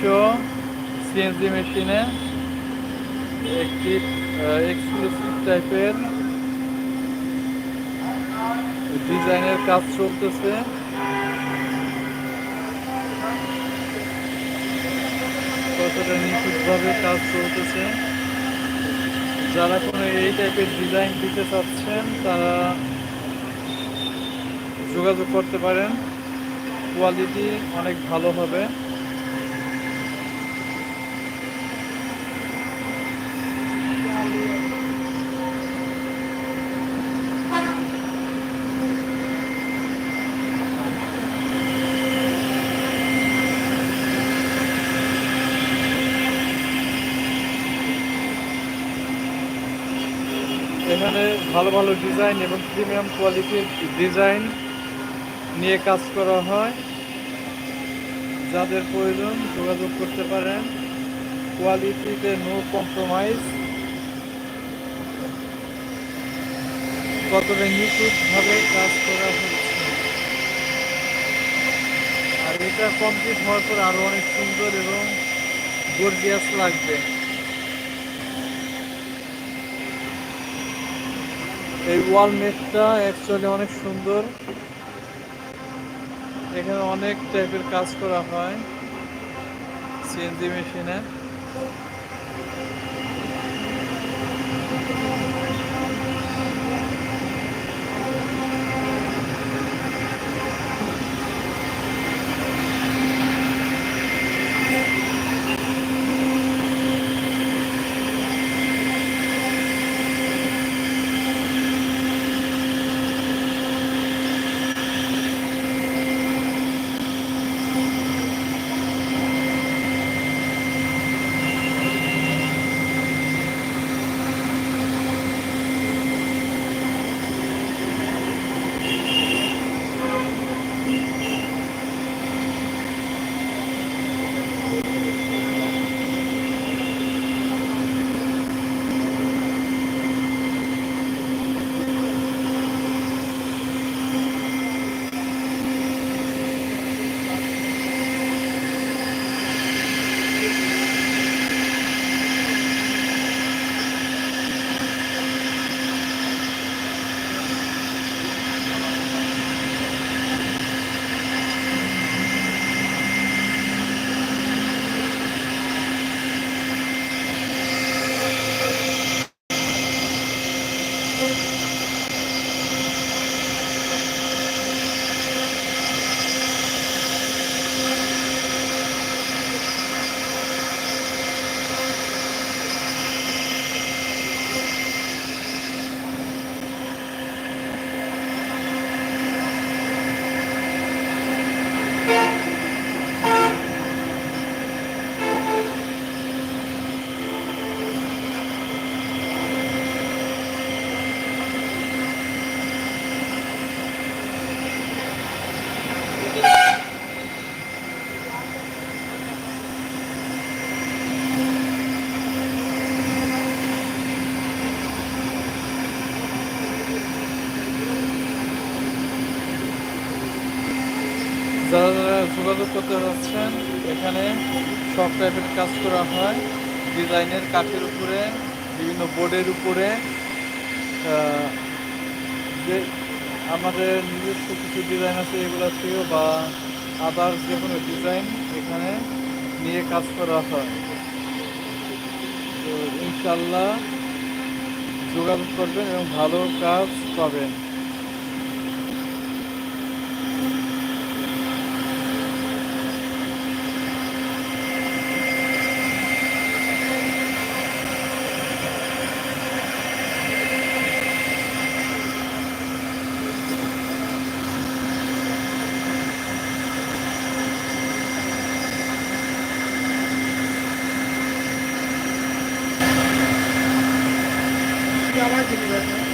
নিজস্ব সিএনজি মেশিনে একটি এক্সক্লুসিভ টাইপের ডিজাইনের কাজ চলতেছে। কতটা নিখুঁতভাবে কাজ চলতেছে। যারা কোনো এই টাইপের ডিজাইন দিতে চাচ্ছেন, তারা যোগাযোগ করতে পারেন। কোয়ালিটি অনেক ভালো হবে। এখানে ভালো ভালো ডিজাইন এবং প্রিমিয়াম কোয়ালিটির ডিজাইন নিয়ে কাজ করা হয়। যাদের প্রয়োজন যোগাযোগ করতে পারেন। কোয়ালিটিতে নো কম্প্রোমাইজ কতটা নিখুঁতভাবে কাজ করা হচ্ছে। আর এটা কমপ্লিট হওয়ার পর আরও অনেক সুন্দর এবং গর্জিয়াস লাগবে। এই ওয়াল মেটটা অ্যাকচুয়ালি অনেক সুন্দর। এখানে অনেক টাইপের কাজ করা হয় সিএনজি মেশিনে যোগাযোগ করতে যাচ্ছেন, এখানে সব টাইপের কাজ করা হয়। ডিজাইনের কাঠের উপরে, বিভিন্ন বোর্ডের উপরে যে আমাদের নিজস্ব কিছু ডিজাইন আছে এগুলো থেকেও বা আদার যে কোনো ডিজাইন এখানে নিয়ে কাজ করা হয়। তো ইনশাল্লাহ যোগাযোগ করবেন এবং ভালো কাজ পাবেন। আমার আছে